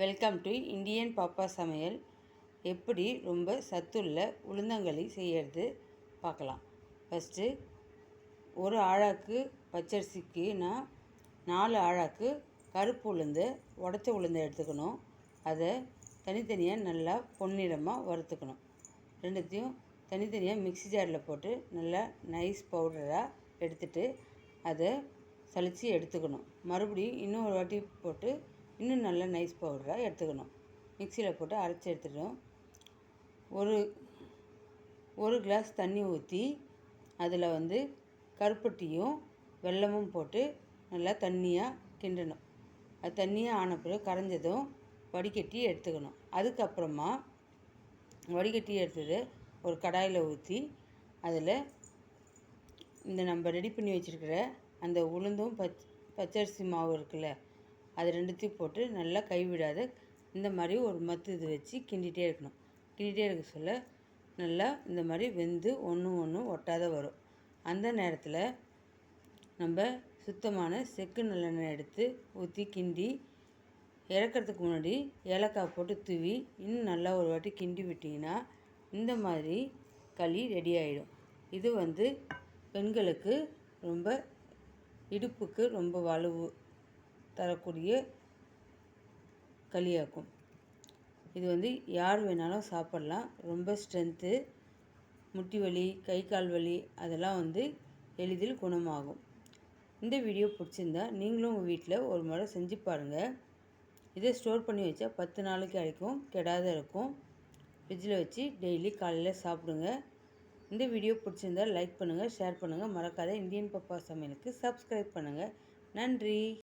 Welcome to Indian பாப்பா சமையல். எப்படி ரொம்ப சத்துள்ள உளுந்தங்களி செய்யறது பார்க்கலாம். ஃபஸ்ட்டு ஒரு ஆழாக்கு பச்சரிசிக்கு நான் நாலு ஆழாக்கு கருப்பு உளுந்து உடச்ச உளுந்தை எடுத்துக்கணும். அதை தனித்தனியாக நல்லா பொன்னிறமாக வறுத்துக்கணும். ரெண்டுத்தையும் தனித்தனியாக மிக்ஸி ஜாரில் போட்டு நல்லா நைஸ் பவுடராக எடுத்துட்டு அதை சலித்து எடுத்துக்கணும். மறுபடியும் இன்னொரு வாட்டி போட்டு இன்னும் நல்லா நைஸ் பவுடராக எடுத்துக்கணும். மிக்சியில் போட்டு அரைச்சி எடுத்துட்டோம் ஒரு ஒரு கிளாஸ் தண்ணி ஊற்றி அதில் வந்து கருப்பட்டியும் வெல்லமும் போட்டு நல்லா தண்ணியாக கிண்டணும். அது தண்ணியாக ஆன பிறகு கரைஞ்சதும் வடிகட்டி எடுத்துக்கணும். அதுக்கப்புறமா வடிகட்டி எடுத்துகிட்டு ஒரு கடாயில் ஊற்றி அதில் இந்த நம்ம ரெடி பண்ணி வச்சுருக்கிற அந்த உளுந்தும் பச் பச்சரிசி மாவு இருக்குல்ல அது ரெண்டுத்தையும் போட்டு நல்லா கைவிடாத இந்த மாதிரி ஒரு மத்து இது வச்சு கிண்டிகிட்டே இருக்கணும். கிண்டிகிட்டே இருக்க சொல்ல நல்லா இந்த மாதிரி வெந்து ஒன்று ஒன்று ஒட்டாத வரும். அந்த நேரத்தில் நம்ம சுத்தமான செக்கு நல்லெண்ணெய் எடுத்து ஊற்றி கிண்டி இறக்கிறதுக்கு முன்னாடி ஏலக்காய் போட்டு தூவி இன்னும் நல்லா ஒரு வாட்டி கிண்டி விட்டிங்கன்னா இந்த மாதிரி களி ரெடி ஆகிடும் இது வந்து பெண்களுக்கு ரொம்ப இடுப்புக்கு ரொம்ப வலுவு தரக்கூடிய களியாக்கும். இது வந்து யார் வேணாலும் சாப்பிட்லாம். ரொம்ப ஸ்ட்ரென்த்து முட்டி வலி கை கால் வலி அதெல்லாம் வந்து எளிதில் குணமாகும். இந்த வீடியோ பிடிச்சிருந்தா நீங்களும் உங்கள் வீட்டில் ஒரு முறை செஞ்சு பாருங்கள் இதை ஸ்டோர் பண்ணி வச்சா பத்து நாளைக்கு வரைக்கும் கெடாத இருக்கும். ஃப்ரிட்ஜில் வச்சு டெய்லி காலையில் சாப்பிடுங்க. இந்த வீடியோ பிடிச்சிருந்தால் லைக் பண்ணுங்கள் ஷேர் பண்ணுங்கள் மறக்காத இந்தியன் பப்பா சமையலுக்கு சப்ஸ்கிரைப் பண்ணுங்கள் நன்றி.